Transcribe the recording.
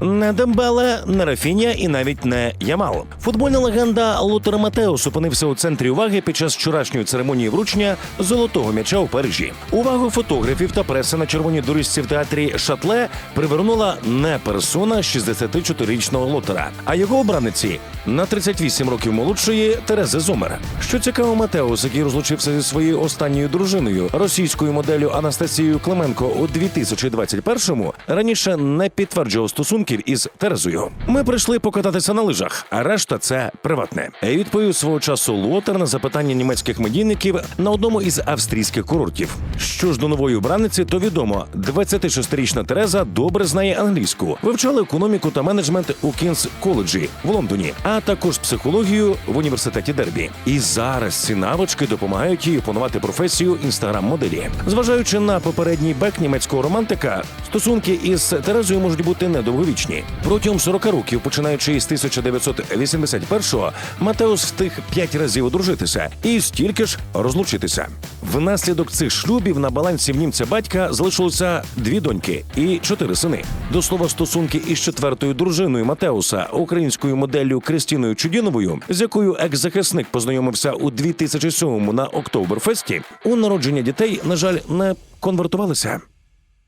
Не Дембеле, не Рафіня і навіть не Ямал. Футбольна легенда Лутер Матеус опинився у центрі уваги під час вчорашньої церемонії вручення золотого м'яча у Парижі. Увагу фотографів та преси на червоній доріжці в театрі Шатле привернула не персона 64-річного Лутера, а його обраниці на 38 років молодшої Терези Зумер. Що цікаво, Матеус, який розлучився зі своєю останньою дружиною, російською моделлю Анастасією Клименко у 2021-му, раніше не підтверджував стосунків із Терезою. Ми прийшли покататися на лижах, а решта це приватне. Відповів свого часу Лотер на запитання німецьких медійників на одному із австрійських курортів. Що ж до нової обраниці, то відомо, 26-річна Тереза добре знає англійську, вивчала економіку та менеджмент у Кінс коледжі в Лондоні, а також психологію в університеті Дербі. І зараз ці навички допомагають їй опанувати професію інстаграм-моделі. Зважаючи на попередній бек німецького романтика, стосунки із Терезою можуть бути недовговічні. Протягом 40 років, починаючи з 1981-го, Матеус встиг 5 разів одружитися і стільки ж розлучитися. Внаслідок цих шлюбів на балансі в німця батька залишилося дві доньки і чотири сини. До слова, стосунки із четвертою дружиною Матеуса, українською моделлю Кристіною Чудіновою, з якою екс-захисник познайомився у 2007-му на Октоберфесті, у народження дітей, на жаль, не конвертувалися.